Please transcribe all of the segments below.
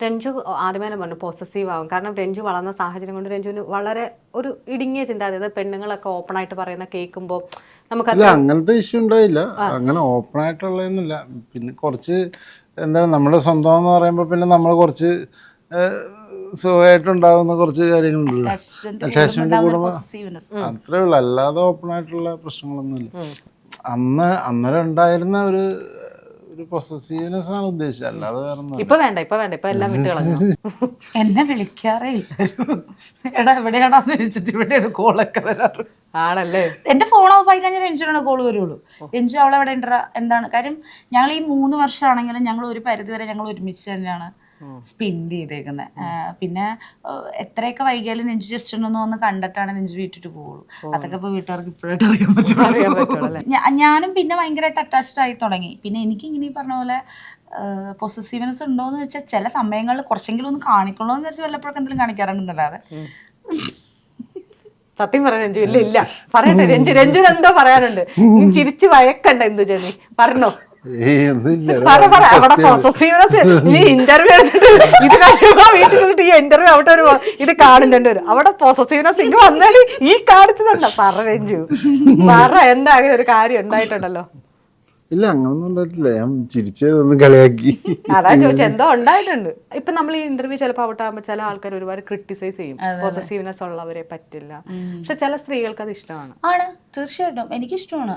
രഞ്ജു ആദ്യമേ തന്നെ പറഞ്ഞു പോസസീവ് ആവും. കാരണം രഞ്ജു വളർന്ന സാഹചര്യം കൊണ്ട് രഞ്ജുവിന് വളരെ ഒരു ഇടുങ്ങിയ ചിന്താഗതി പെണ്ണുങ്ങളൊക്കെ ഓപ്പൺ ആയിട്ട് പറയുന്ന കേൾക്കുമ്പോൾ നമുക്ക് ഇല്ല അങ്ങനത്തെ ഇഷ്യൂ ഉണ്ടായില്ല. അങ്ങനെ ഓപ്പൺ ആയിട്ടുള്ളതൊന്നുമില്ല. പിന്നെ കുറച്ച് എന്താണ് നമ്മുടെ സ്വന്തം എന്ന് പറയുമ്പോൾ പിന്നെ നമ്മൾ കുറച്ച് സുഖമായിട്ടുണ്ടാകുന്ന കുറച്ച് കാര്യങ്ങളുണ്ട് അറ്റാച്ച്മെന്റ് കൂടുമ്പോൾ അത്രേ ഉള്ളൂ. അല്ലാതെ ഓപ്പൺ ആയിട്ടുള്ള പ്രശ്നങ്ങളൊന്നുമില്ല. അന്ന് അന്നേരം ഉണ്ടായിരുന്ന ഒരു ഒരു പൊസസീവ്നെസ് ആണ് ഉദ്ദേശിച്ചത്. അല്ലാതെ വേറെ ഇപ്പൊ വേണ്ട ഇപ്പൊ വേണ്ട ഇപ്പൊ എല്ലാം വിട്ടു കളഞ്ഞു. എന്നെ വിളിക്കാറേ ഇല്ല. എടാ എവിടെയാണെന്ന് ചോദിച്ചിട്ട് ഇവിടെയാണ് കോളൊക്കെ വരാറ്. ആണല്ലേ? എന്റെ ഫോൺ ഓഫ് ആയി കഴിഞ്ഞാൽ രഞ്ജുനാണ് കോൾ വരുള്ളൂ. രഞ്ജു അവളെ ഉണ്ടാ? എന്താണ്? കാര്യം ഞങ്ങൾ ഈ മൂന്ന് വർഷമാണെങ്കിലും ഞങ്ങൾ ഒരു പരിധി വരെ ഞങ്ങൾ ഒരുമിച്ച് തന്നെയാണ്. സ്പെൻഡ് ചെയ്തേക്കുന്നത് പിന്നെ എത്രയൊക്കെ വൈകിയാലും നെഞ്ചു ജസ്റ്റ് ഉണ്ടെന്ന് വന്ന് കണ്ടിട്ടാണ് നെഞ്ചു വീട്ടിട്ട് പോകുള്ളൂ അതൊക്കെ ഇപ്പൊ വീട്ടുകാർക്ക് ഇപ്പോഴായിട്ട് അറിയാൻ പറ്റുള്ളൂ. ഞാനും പിന്നെ ഭയങ്കരമായിട്ട് അറ്റാച്ച്ഡ് ആയി തുടങ്ങി. പിന്നെ എനിക്ക് ഇങ്ങനെ ഈ പറഞ്ഞ പോലെ പൊസസീവ്നെസ് ഉണ്ടോ എന്ന് വെച്ചാൽ ചില സമയങ്ങളിൽ കുറച്ചെങ്കിലും ഒന്ന് കാണിക്കണോ എന്ന് വെച്ചാൽ വല്ലപ്പോഴൊക്കെ എന്തെങ്കിലും കാണിക്കാറുണ്ടെന്നല്ലാതെ. സത്യം പറയാൻ രഞ്ജു ഇല്ല ഇല്ല. പറയട്ടെ രഞ്ജു രഞ്ജു എന്തോ പറയാനുണ്ട്. നീ ചിരിച്ചു വഴക്കണ്ട എന്തു ചേച്ചി പറഞ്ഞോ. ഇന്റർവ്യൂ എടുത്തിട്ട് ഇത് കഴിയുമ്പോ വീട്ടിൽ ചെന്നിട്ട് ഈ ഇന്റർവ്യൂ അവിടെ ഒരു ഇത് വരും അവിടെ പോസസീവ്നെസ് വന്നാൽ ഈ കാണിച്ചതല്ല. പറ രഞ്ജു. പറ എന്താ അങ്ങനെ ഒരു കാര്യം ഉണ്ടായിട്ടുണ്ടല്ലോ? ഇല്ല അങ്ങനൊന്നും ഉണ്ടായിട്ടില്ല. ഞാൻ ചിരിച്ചതൊന്നും കളിയാക്കി. അതാ ചോദിച്ചത് എന്തോ ഉണ്ടായിട്ടുണ്ട്. ഇപ്പൊ നമ്മൾ ഈ ഇന്റർവ്യൂ ചിലപ്പോൾ ആകുമ്പോൾ ചില ആൾക്കാർ ഒരുപാട് ക്രിട്ടിസൈസ് ചെയ്യും. പോസസീവ്നെസ് ഉള്ളവരെ പറ്റില്ല. പക്ഷെ ചില സ്ത്രീകൾക്ക് അത് ഇഷ്ടമാണ്. ആണ് തീർച്ചയായിട്ടും. എനിക്ക് ഇഷ്ടമാണ്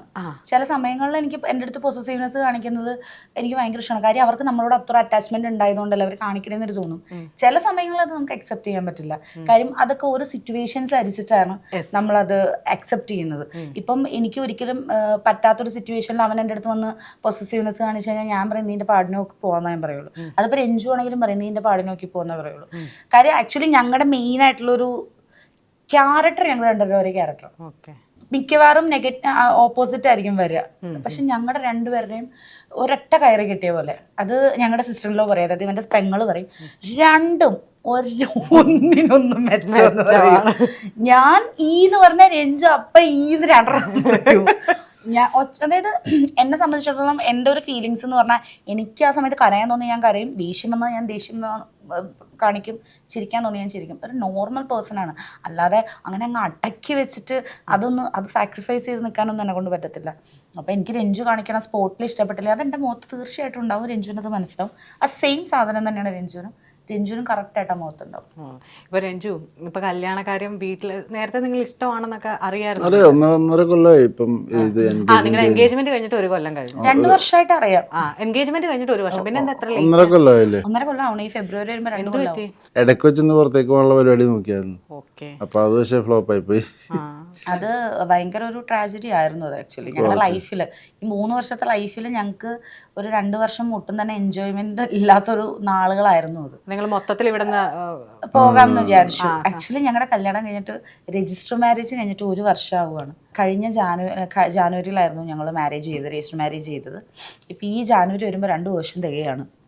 ചില സമയങ്ങളിൽ എനിക്ക് എന്റെ അടുത്ത് പൊസസീവ്നെസ് കാണിക്കുന്നത് എനിക്ക് ഭയങ്കര ഇഷ്ടമാണ്. കാര്യം അവർക്ക് നമ്മളോട് അത്ര അറ്റാച്ച്മെന്റ് ഉണ്ടായതുകൊണ്ടല്ല അവർ കാണിക്കണമെന്ന് ഒരു തോന്നും ചില സമയങ്ങളിൽ അത് നമുക്ക് അക്സെപ്റ്റ് ചെയ്യാൻ പറ്റില്ല. കാര്യം അതൊക്കെ ഓരോ സിറ്റുവേഷൻസ് അനുസരിച്ചാണ് നമ്മളത് അക്സെപ്റ്റ് ചെയ്യുന്നത്. ഇപ്പം എനിക്ക് ഒരിക്കലും പറ്റാത്തൊരു സിറ്റുവേഷനിൽ അവൻ എന്റെ അടുത്ത് വന്ന് പൊസസീവ്നെസ് കാണിച്ചു കഴിഞ്ഞാൽ ഞാൻ പറയും നീന്റെ പാടിനെ നോക്കി പോകാൻ ഞാൻ പറയുള്ളൂ. അതിപ്പോൾ രഞ്ജു ആണെങ്കിലും പറയും നീന്റെ പാടിനെ നോക്കി പോകുന്നേ പറയുള്ളൂ. കാര്യം ആക്ച്വലി ഞങ്ങളുടെ മെയിൻ ആയിട്ടുള്ളൊരു ക്യാരക്ടർ ഞങ്ങൾ രണ്ടുപേരും ഒരേ ക്യാരക്ടർ ഓക്കെ. മിക്കവാറും നെഗറ്റീവ് ഓപ്പോസിറ്റ് ആയിരിക്കും വരിക. പക്ഷെ ഞങ്ങളുടെ രണ്ടുപേരുടെയും ഒരൊറ്റ കയറി കിട്ടിയ പോലെ. അത് ഞങ്ങളുടെ സിസ്റ്ററിലോ പറയും അതായത് ഇവന്റെ സ്പെങ്ങൾ പറയും രണ്ടും ഒരു ഒന്നിനൊന്നും മെച്ചം ഞാൻ ഈ എന്ന് പറഞ്ഞ രഞ്ജു അപ്പ ഈന്ന് രണ്ടെണ്ണം. ഞാൻ അതായത് എന്നെ സംബന്ധിച്ചിടത്തോളം എന്റെ ഒരു ഫീലിങ്സ് എന്ന് പറഞ്ഞാൽ എനിക്ക് ആ സമയത്ത് കരയാൻ തോന്നി ഞാൻ കരയും. ദേഷ്യം വന്നാൽ ഞാൻ ദേഷ്യം കാണിക്കും. ചിരിക്കാൻ തോന്നി ഞാൻ ചിരിക്കും. ഒരു നോർമൽ പേഴ്സൺ ആണ്. അല്ലാതെ അങ്ങനെ അങ്ങ് അടക്കി വെച്ചിട്ട് അതൊന്ന് അത് സാക്രിഫൈസ് ചെയ്ത് നിൽക്കാനൊന്നും എന്നെ കൊണ്ട് പറ്റത്തില്ല. അപ്പോൾ എനിക്ക് രഞ്ജു കാണിക്കണ സ്പോട്ടിൽ ഇഷ്ടപ്പെട്ടില്ല. അതെന്റെ മുഖത്ത് തീർച്ചയായിട്ടും ഉണ്ടാവും. രഞ്ജുവിനത് മനസ്സിലാവും. ആ സെയിം സാധനം തന്നെയാണ് രഞ്ജുവിനും. രഞ്ജുവിനും കറക്റ്റായിട്ട് മുഖത്തുണ്ടാവും. ഇപ്പൊ രഞ്ജു ഇപ്പൊ കല്യാണ കാര്യം വീട്ടിൽ നേരത്തെ നിങ്ങൾ ഇഷ്ടമാണെന്നൊക്കെ അറിയായിരുന്നു. അതെ ഒന്നൊന്നര ഒന്നര കൊല്ലമായി ഇപ്പം ഇത് നിങ്ങളുടെ എൻഗേജ്മെന്റ് കഴിഞ്ഞിട്ട് ഒരു കൊല്ലം കഴിഞ്ഞു. രണ്ടു വർഷമായിട്ട് അറിയാം. ആ എൻഗേജ്മെന്റ് കഴിഞ്ഞിട്ട് ഒരു വർഷം. പിന്നെ എന്താ എത്ര late? ഒന്നര കൊല്ലമായില്ലേ ഒന്നര കൊല്ലം ആവണം ഈ ഫെബ്രുവരി വരുമ്പോ രണ്ടു എന്ത് കൊല്ലം പറ്റി? ഇടയ്ക്ക് വെച്ചൊന്ന് പുറത്തേക്ക് പോകാനുള്ള പരിപാടി നോക്കിയായിരുന്നു. ഓക്കെ. അപ്പൊ അത് പക്ഷേ ഫ്ലോപ്പ് ആയി പോയി. ആ. അത് ഭയങ്കര ഒരു ട്രാജഡി ആയിരുന്നു അത് ആക്ച്വലി ഞങ്ങളുടെ ലൈഫിൽ ഈ മൂന്ന് വർഷത്തെ ലൈഫിൽ ഞങ്ങൾക്ക് ഒരു രണ്ട് വർഷം ഒട്ടും തന്നെ എൻജോയ്മെന്റ് ഇല്ലാത്തൊരു നാളുകളായിരുന്നു അത്. നിങ്ങൾ മൊത്തത്തിൽ ഇവിടുന്ന് പോകാമെന്ന് വിചാരിച്ചു. ആക്ച്വലി ഞങ്ങളുടെ കല്യാണം കഴിഞ്ഞിട്ട് രജിസ്റ്റർ മാരേജ് കഴിഞ്ഞിട്ട് ഒരു വർഷം ആവുകയാണ് കഴിഞ്ഞ ജാനുവരി ജാനുവരിയിലായിരുന്നു ഞങ്ങൾ മാരേജ് ചെയ്തത് രജിസ്റ്റർ മാരേജ് ചെയ്തത്. ഇപ്പം ഈ ജാനുവരി വരുമ്പോൾ രണ്ട് വർഷം തികയാണ്.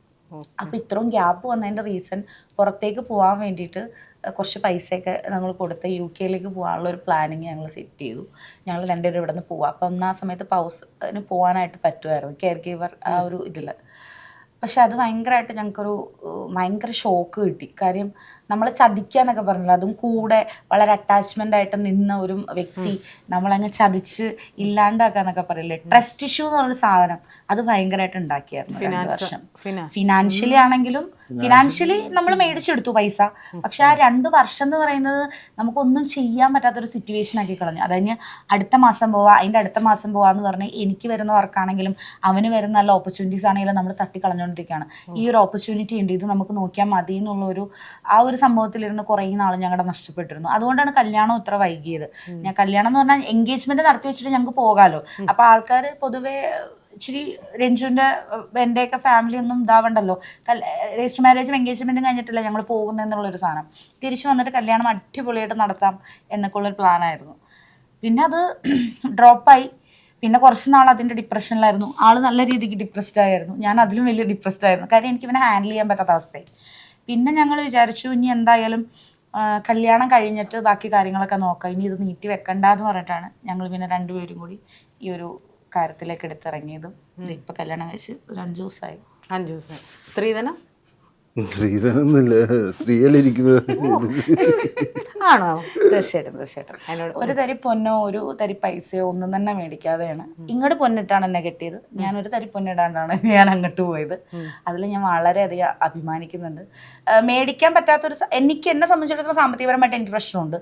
അപ്പോൾ ഇത്രയും ഗ്യാപ്പ് വന്നതിന്റെ റീസൺ പുറത്തേക്ക് പോകാൻ വേണ്ടിയിട്ട് കുറച്ച് പൈസയൊക്കെ ഞങ്ങൾ കൊടുത്ത് യു കെയിലേക്ക് പോകാനുള്ള ഒരു പ്ലാനിങ് ഞങ്ങൾ സെറ്റ് ചെയ്തു. ഞങ്ങൾ രണ്ടുപേരും ഇവിടെ നിന്ന് പോവാം. അപ്പം അന്ന് ആ സമയത്ത് പൗസിന് പോകാനായിട്ട് പറ്റുമായിരുന്നു കെയർ ഗീവർ ആ ഒരു ഇതിൽ പക്ഷെ അത് ഭയങ്കരമായിട്ട് ഞങ്ങൾക്കൊരു ഭയങ്കര ഷോക്ക് കിട്ടി. കാര്യം നമ്മൾ ചതിക്കാന്നൊക്കെ പറഞ്ഞില്ല അതും കൂടെ വളരെ അറ്റാച്ച്മെന്റ് ആയിട്ട് നിന്ന ഒരു വ്യക്തി നമ്മളങ്ങ് ചതിച്ച് ഇല്ലാണ്ടാക്കാന്നൊക്കെ പറയില്ലേ. ട്രസ്റ്റ് ഇഷ്യൂ എന്ന് പറഞ്ഞൊരു സാധനം അത് ഭയങ്കരമായിട്ട് ഉണ്ടാക്കിയായിരുന്നു രണ്ട് വർഷം. ഫിനാൻഷ്യലി ആണെങ്കിലും ഫിനാൻഷ്യലി നമ്മൾ മേടിച്ചെടുത്തു പൈസ. പക്ഷെ ആ രണ്ട് വർഷം എന്ന് പറയുന്നത് നമുക്കൊന്നും ചെയ്യാൻ പറ്റാത്തൊരു സിറ്റുവേഷൻ ആക്കി കളഞ്ഞു. അതായത് അടുത്ത മാസം പോവാ അതിന്റെ അടുത്ത മാസം പോവാന്ന് പറഞ്ഞ് എനിക്ക് വരുന്ന വർക്കാണെങ്കിലും അവന് വരുന്ന നല്ല ഓപ്പർച്യൂണിറ്റീസ് ആണെങ്കിലും നമ്മൾ തട്ടി കളഞ്ഞുകൊണ്ടിരിക്കുകയാണ് ഈ ഒരു ഓപ്പർച്യൂണിറ്റി ഉണ്ട്. ഇത് നമുക്ക് നോക്കിയാൽ മതി എന്നുള്ള ഒരു ആ ഒരു സംഭവത്തിലിരുന്ന് കുറേ നാൾ ഞങ്ങളുടെ നഷ്ടപ്പെട്ടിരുന്നു. അതുകൊണ്ടാണ് കല്യാണം ഇത്ര വൈകിയത്. ഞാൻ കല്യാണം എന്ന് പറഞ്ഞാൽ എൻഗേജ്മെന്റ് നടത്തി വെച്ചിട്ട് ഞങ്ങൾക്ക് പോകാമല്ലോ അപ്പൊ ആൾക്കാർ പൊതുവേ ഇച്ചിരി രഞ്ജുവിന്റെ എന്റെയൊക്കെ ഫാമിലി ഒന്നും ഇതാവണ്ടല്ലോ. രജിസ്റ്റർ മാരേജും എൻഗേജ്മെന്റും കഴിഞ്ഞിട്ടില്ല ഞങ്ങൾ പോകുന്നതെന്നുള്ളൊരു സാധനം. തിരിച്ചു വന്നിട്ട് കല്യാണം അടിപൊളിയായിട്ട് നടത്താം എന്നൊക്കെ ഉള്ളൊരു പ്ലാനായിരുന്നു. പിന്നെ അത് ഡ്രോപ്പായി പിന്നെ കുറച്ച് നാൾ അതിന്റെ ഡിപ്രഷനിലായിരുന്നു ആൾ നല്ല രീതിക്ക് ഡിപ്രസ്ഡ് ആയിരുന്നു. ഞാൻ അതിലും വലിയ ഡിപ്രസ്ഡ് ആയിരുന്നു. കാര്യം എനിക്ക് ഇവനെ ഹാൻഡിൽ ചെയ്യാൻ പറ്റാത്ത അവസ്ഥയായി. പിന്നെ ഞങ്ങൾ വിചാരിച്ചു ഇനി എന്തായാലും കല്യാണം കഴിഞ്ഞിട്ട് ബാക്കി കാര്യങ്ങളൊക്കെ നോക്കാം. ഇനി ഇത് നീട്ടി വെക്കണ്ട എന്ന് പറഞ്ഞിട്ടാണ് ഞങ്ങൾ പിന്നെ രണ്ടുപേരും കൂടി ഈ ഒരു കാര്യത്തിലേക്ക് എടുത്തിറങ്ങിയതും ഇപ്പൊ കല്യാണം കഴിച്ച് ഒരു അഞ്ചു ദിവസമായി അഞ്ചു ദിവസം സ്ത്രീധനം? സ്ത്രീധനൊന്നുമില്ല സ്ത്രീയല്ലിരിക്കുന്നത് ആണോ? തീർച്ചയായിട്ടും തീർച്ചയായിട്ടും അതിനോട് ഒരു തരി പൊന്നോ ഒരു തരി പൈസയോ ഒന്നും തന്നെ മേടിക്കാതെയാണ്. ഇങ്ങോട്ട് പൊന്നിട്ടാണ് എന്നെ കെട്ടിയത്. ഞാൻ ഒരു തരി പൊന്നിടാണ്ടാണ് ഞാൻ അങ്ങോട്ട് പോയത്. അതിൽ ഞാൻ വളരെയധികം അഭിമാനിക്കുന്നുണ്ട്. മേടിക്കാൻ പറ്റാത്തൊരു എനിക്ക് എന്നെ സംബന്ധിച്ചിടത്തോളം സാമ്പത്തികപരമായിട്ട് എനിക്ക് പ്രശ്നമുണ്ട്.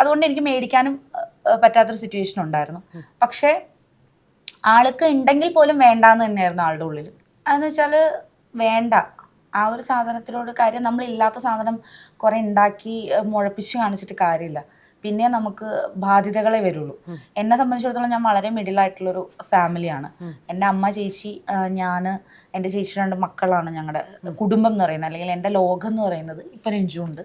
അതുകൊണ്ട് എനിക്ക് മേടിക്കാനും പറ്റാത്തൊരു സിറ്റുവേഷൻ ഉണ്ടായിരുന്നു. പക്ഷേ ആൾക്ക് ഉണ്ടെങ്കിൽ പോലും വേണ്ടാന്ന് തന്നെയായിരുന്നു ആളുടെ ഉള്ളിൽ. അതെന്ന് വെച്ചാൽ വേണ്ട. ആ ഒരു സാധനത്തിനോട് കാര്യം നമ്മൾ ഇല്ലാത്ത സാധനം കുറെ ഉണ്ടാക്കി മുഴപ്പിച്ച് കാണിച്ചിട്ട് കാര്യമില്ല പിന്നെ നമുക്ക് ബാധ്യതകളെ വരുള്ളൂ. എന്നെ സംബന്ധിച്ചിടത്തോളം ഞാൻ വളരെ മിഡിൽ ആയിട്ടുള്ളൊരു ഫാമിലിയാണ് എന്റെ അമ്മ ചേച്ചി ഞാൻ എന്റെ ചേച്ചി രണ്ട് മക്കളാണ് ഞങ്ങളുടെ കുടുംബം എന്ന് പറയുന്നത്. അല്ലെങ്കിൽ എന്റെ ലോകം എന്ന് പറയുന്നത് ഇപ്പം രഞ്ജുണ്ട്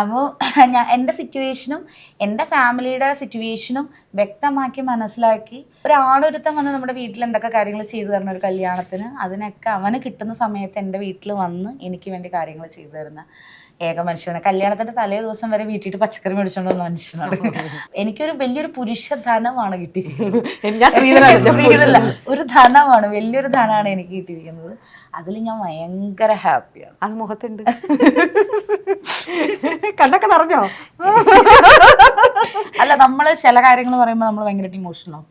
അപ്പോൾ ഞാൻ എന്റെ സിറ്റുവേഷനും എന്റെ ഫാമിലിയുടെ സിറ്റുവേഷനും വ്യക്തമാക്കി മനസ്സിലാക്കി. ഒരാളൊരുത്തം വന്ന് നമ്മുടെ വീട്ടിൽ എന്തൊക്കെ കാര്യങ്ങൾ ചെയ്തു തരണം ഒരു കല്യാണത്തിന് അതിനൊക്കെ അവന് കിട്ടുന്ന സമയത്ത് എന്റെ വീട്ടിൽ വന്ന് എനിക്ക് വേണ്ടി കാര്യങ്ങൾ ചെയ്തു തരുന്ന ഏക മനുഷ്യനാണ്. കല്യാണത്തിന്റെ തലേ ദിവസം വരെ വീട്ടിൽ പച്ചക്കറി മേടിച്ചോണ്ട് വന്ന മനുഷ്യനാണ്. എനിക്കൊരു വലിയൊരു പുരുഷ ധനമാണ് കിട്ടിയിരിക്കുന്നത്. ഒരു ധനമാണ് വലിയൊരു ധനമാണ് എനിക്ക് കിട്ടിയിരിക്കുന്നത്. അതിൽ ഞാൻ ഭയങ്കര ഹാപ്പിയാണ്. അത് മുഖത്തുണ്ട്. കണ്ടൊക്കെ നിറഞ്ഞോ? അല്ല നമ്മൾ ചില കാര്യങ്ങൾ പറയുമ്പോൾ നമ്മൾ ഭയങ്കരമായിട്ട് ഇമോഷണൽ ആവും.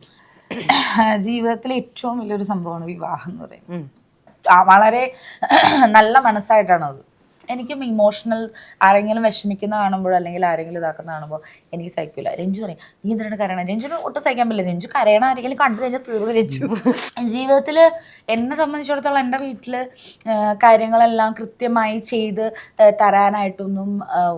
ജീവിതത്തിലെ ഏറ്റവും വലിയൊരു സംഭവമാണ് വിവാഹം എന്ന് പറയുന്നത്. വളരെ നല്ല മനസ്സായിട്ടാണ് അത് എനിക്കും ഇമോഷണൽ ആരെങ്കിലും വിഷമിക്കുന്ന കാണുമ്പോൾ അല്ലെങ്കിൽ ആരെങ്കിലും ഇതാക്കുന്ന കാണുമ്പോൾ എനിക്ക് സഹിക്കില്ല രഞ്ജു പറയും നീ എന്തിനാണ് കരയണം? രഞ്ജുന് ഒട്ടും സഹിക്കാൻ പറ്റില്ല. രഞ്ജു കരയണ ആരെങ്കിലും കണ്ടു കഴിഞ്ഞാൽ തീർന്നു രഞ്ജു. ജീവിതത്തിൽ എന്നെ സംബന്ധിച്ചിടത്തോളം എന്റെ വീട്ടിൽ കാര്യങ്ങളെല്ലാം കൃത്യമായി ചെയ്ത് തരാനായിട്ടൊന്നും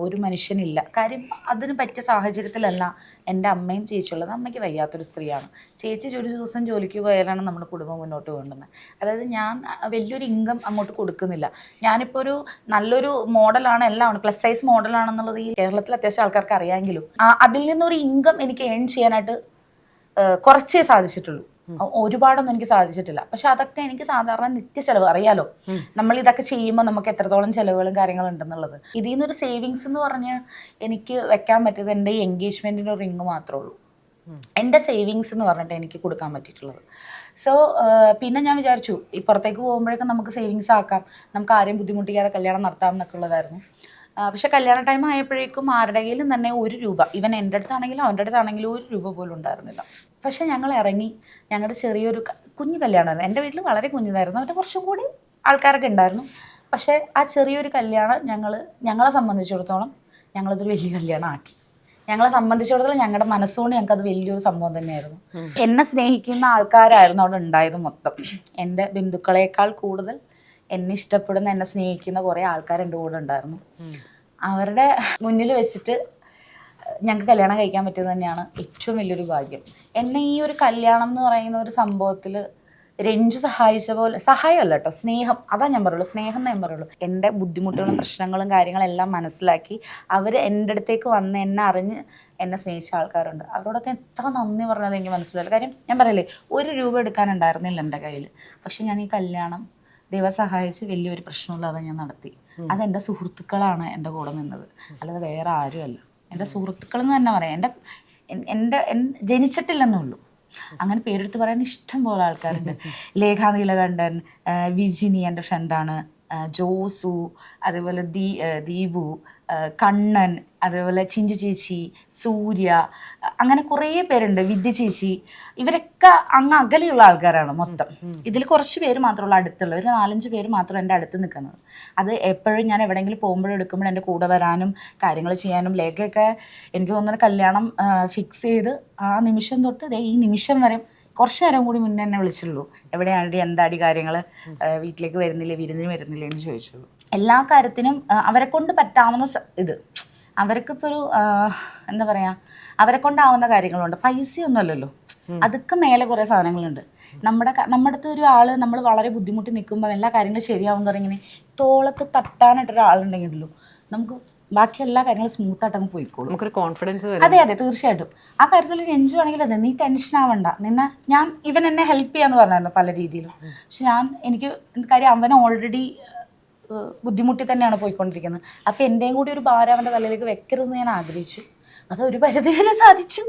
ഒരു മനുഷ്യനില്ല. കാര്യം അതിന് പറ്റിയ സാഹചര്യത്തിലല്ല എന്റെ അമ്മയും ചേച്ചിയുള്ളത്. അമ്മയ്ക്ക് വയ്യാത്തൊരു സ്ത്രീയാണ്. ചേച്ചി ഒരു ദിവസം ജോലിക്ക് പോയാലാണ് നമ്മുടെ കുടുംബം മുന്നോട്ട് കൊണ്ടുവന്നത് അതായത് ഞാൻ വലിയൊരു ഇൻകം അങ്ങോട്ട് കൊടുക്കുന്നില്ല. ഞാനിപ്പോൾ ഒരു നല്ലൊരു മോഡലാണ് എല്ലാം പ്ലസ് സൈസ് മോഡലാണെന്നുള്ളത് ഈ കേരളത്തിൽ അത്യാവശ്യം ആൾക്കാർക്ക് അറിയാമെങ്കിലും. അതിൽ നിന്നൊരു ഇൻകം എനിക്ക് ഏൺ ചെയ്യാനായിട്ട് കുറച്ചേ സാധിച്ചിട്ടുള്ളൂ. ഒരുപാടൊന്നും എനിക്ക് സാധിച്ചിട്ടില്ല. പക്ഷെ അതൊക്കെ എനിക്ക് സാധാരണ നിത്യ ചെലവ്. അറിയാലോ? നമ്മൾ ഇതൊക്കെ ചെയ്യുമ്പോൾ നമുക്ക് എത്രത്തോളം ചെലവുകളും കാര്യങ്ങളും ഉണ്ടെന്നുള്ളത്. ഇതിൽ നിന്നൊരു സേവിങ്സ് എന്ന് പറഞ്ഞ് എനിക്ക് വെക്കാൻ പറ്റിയത് എന്റെ എൻഗേജ്മെന്റിന്റെ എൻഗേജ്മെന്റിന്റെ റിങ് മാത്രമേ ഉള്ളൂ. എന്റെ സേവിങ്സ് എന്ന് പറഞ്ഞിട്ട് എനിക്ക് കൊടുക്കാൻ പറ്റിയിട്ടുള്ളത്. സോ പിന്നെ ഞാൻ വിചാരിച്ചു ഈ പുറത്തേക്ക് പോകുമ്പോഴേക്കും നമുക്ക് സേവിങ്സ് ആക്കാം. നമുക്ക് ആരെയും ബുദ്ധിമുട്ടിക്കാതെ കല്യാണം നടത്താം എന്നൊക്കെ ഉള്ളതായിരുന്നു. പക്ഷെ കല്യാണ ടൈം ആയപ്പോഴേക്കും ആരുടെ കയ്യിലും തന്നെ ഒരു രൂപ ഇവൻ എന്റെ അടുത്താണെങ്കിലും അവന്റെ അടുത്താണെങ്കിലും ഒരു രൂപ പോലും ഉണ്ടായിരുന്നില്ല. പക്ഷെ ഞങ്ങൾ ഇറങ്ങി ഞങ്ങളുടെ ചെറിയൊരു കുഞ്ഞു കല്യാണമായിരുന്നു. എന്റെ വീട്ടിൽ വളരെ കുഞ്ഞിതായിരുന്നു. അവന്റെ കുറച്ചും കൂടി ആൾക്കാരൊക്കെ ഉണ്ടായിരുന്നു. പക്ഷേ ആ ചെറിയൊരു കല്യാണം ഞങ്ങൾ ഞങ്ങളെ സംബന്ധിച്ചിടത്തോളം ഞങ്ങളതൊരു വലിയ കല്യാണം ആക്കി ഞങ്ങളെ സംബന്ധിച്ചിടത്തോളം ഞങ്ങളുടെ മനസ്സുകൊണ്ട് ഞങ്ങൾക്ക് അത് വലിയൊരു സംഭവം തന്നെയായിരുന്നു. എന്നെ സ്നേഹിക്കുന്ന ആൾക്കാരായിരുന്നു അവിടെ ഉണ്ടായത് മൊത്തം. എന്റെ ബന്ധുക്കളേക്കാൾ കൂടുതൽ എന്നെ ഇഷ്ടപ്പെടുന്ന എന്നെ സ്നേഹിക്കുന്ന കുറേ ആൾക്കാർ എന്റെ കൂടെ ഉണ്ടായിരുന്നു. അവരുടെ മുന്നിൽ വെച്ചിട്ട് ഞങ്ങൾക്ക് കല്യാണം കഴിക്കാൻ പറ്റിയത് തന്നെയാണ് ഏറ്റവും വലിയൊരു ഭാഗ്യം. എന്നെ ഈ ഒരു കല്യാണം എന്ന് പറയുന്ന ഒരു സംഭവത്തിൽ രഞ്ജു സഹായിച്ച പോലെ സഹായമല്ല കേട്ടോ സ്നേഹം. അതാ ഞാൻ പറയുള്ളൂ സ്നേഹം എന്നേ ഞാൻ പറയുള്ളൂ. എന്റെ ബുദ്ധിമുട്ടുകളും പ്രശ്നങ്ങളും കാര്യങ്ങളും എല്ലാം മനസ്സിലാക്കി അവർ എന്റെ അടുത്തേക്ക് വന്ന് എന്നെ അറിഞ്ഞ് എന്നെ സ്നേഹിച്ച ആൾക്കാരുണ്ട്. അവരോടൊക്കെ എത്ര നന്ദി പറഞ്ഞത് എനിക്ക് മനസ്സിലായില്ല. കാര്യം ഞാൻ പറയല്ലേ ഒരു രൂപ എടുക്കാനുണ്ടായിരുന്നില്ല എന്റെ കയ്യിൽ. പക്ഷെ ഞാൻ ഈ കല്യാണം ദൈവം സഹായിച്ച് വലിയൊരു പ്രശ്നമില്ലാതെ ഞാൻ നടത്തി. അത് അതെന്റെ സുഹൃത്തുക്കളാണ് എന്റെ കൂടെ നിന്നത്. അല്ലാതെ വേറെ ആരുമല്ല. എന്റെ സുഹൃത്തുക്കൾ എന്ന് തന്നെ പറയാം. എന്റെ എന്റെ ജനിച്ചിട്ടില്ലെന്നുള്ളൂ അങ്ങനെ പേരെടുത്ത് പറയാൻ ഇഷ്ടം പോലെ ആൾക്കാരുണ്ട്. ലേഖ നീലകണ്ഠൻ വിജിനി എന്റെ ഫ്രണ്ടാണ് ജോസു അതേപോലെ ദീ ദീപു കണ്ണൻ അതേപോലെ ചിഞ്ചു ചേച്ചി സൂര്യ അങ്ങനെ കുറേ പേരുണ്ട് വിദ്യ ചേച്ചി. ഇവരൊക്കെ അങ്ങ് അകലെയുള്ള ആൾക്കാരാണ് മൊത്തം. ഇതിൽ കുറച്ച് പേര് മാത്രമുള്ള അടുത്തുള്ള. ഒരു നാലഞ്ച് പേര് മാത്രം എന്റെ അടുത്ത് നിൽക്കുന്നത്. അത് എപ്പോഴും ഞാൻ എവിടെയെങ്കിലും പോകുമ്പോഴും എടുക്കുമ്പോഴും എന്റെ കൂടെ വരാനും കാര്യങ്ങൾ ചെയ്യാനും ലേഖയൊക്കെ എനിക്ക് തോന്നുന്ന കല്യാണം ഫിക്സ് ചെയ്ത് ആ നിമിഷം തൊട്ട് ഈ നിമിഷം വരെ കുറച്ച് നേരം കൂടി മുന്നേ എന്നെ വിളിച്ചുള്ളൂ. എവിടെയാണ്ടി എന്താടി കാര്യങ്ങൾ? വീട്ടിലേക്ക് വരുന്നില്ലേ വിരുന്നിന് വരുന്നില്ലേ എന്ന് ചോദിച്ചുള്ളൂ. എല്ലാ കാര്യത്തിനും അവരെ കൊണ്ട് പറ്റാവുന്ന ഇത്. അവർക്കിപ്പോൾ ഒരു എന്താ പറയുക അവരെ കൊണ്ടാവുന്ന കാര്യങ്ങളുണ്ട്. പൈസയൊന്നും അല്ലല്ലോ അതൊക്കെ മേലെ കുറേ സാധനങ്ങളുണ്ട്. നമ്മുടെ നമ്മുടെ അടുത്ത് ഒരു ആൾ നമ്മൾ വളരെ ബുദ്ധിമുട്ടി നിൽക്കുമ്പോൾ എല്ലാ കാര്യങ്ങളും ശരിയാവും തുടങ്ങി തോളത്ത് തട്ടാനായിട്ട് ഒരാളുണ്ടെങ്കിലല്ലോ നമുക്ക് ബാക്കി എല്ലാ കാര്യങ്ങളും സ്മൂത്ത് ആയിട്ട് അങ്ങ് പോയിക്കോളും. നമുക്കൊരു കോൺഫിഡൻസ് അതെ അതെ തീർച്ചയായിട്ടും. ആ കാര്യത്തിൽ രഞ്ജു ആണെങ്കിൽ അതെ നീ ടെൻഷൻ ആവണ്ട. നിന്നെ ഞാൻ ഇവൻ എന്നെ ഹെൽപ്പ് ചെയ്യാന്ന് പറഞ്ഞായിരുന്നു പല രീതിയിലും. പക്ഷെ ഞാൻ എനിക്ക് കാര്യം അവൻ ഓൾറെഡി ബുദ്ധിമുട്ടി തന്നെയാണ് പോയിക്കൊണ്ടിരിക്കുന്നത്. അപ്പം എന്റെയും കൂടി ഒരു ഭാരം അവന്റെ തലയിലേക്ക് വെക്കരുതെന്ന് ഞാൻ ആഗ്രഹിച്ചു. അത് ഒരു പരിധി വരെ സാധിച്ചു.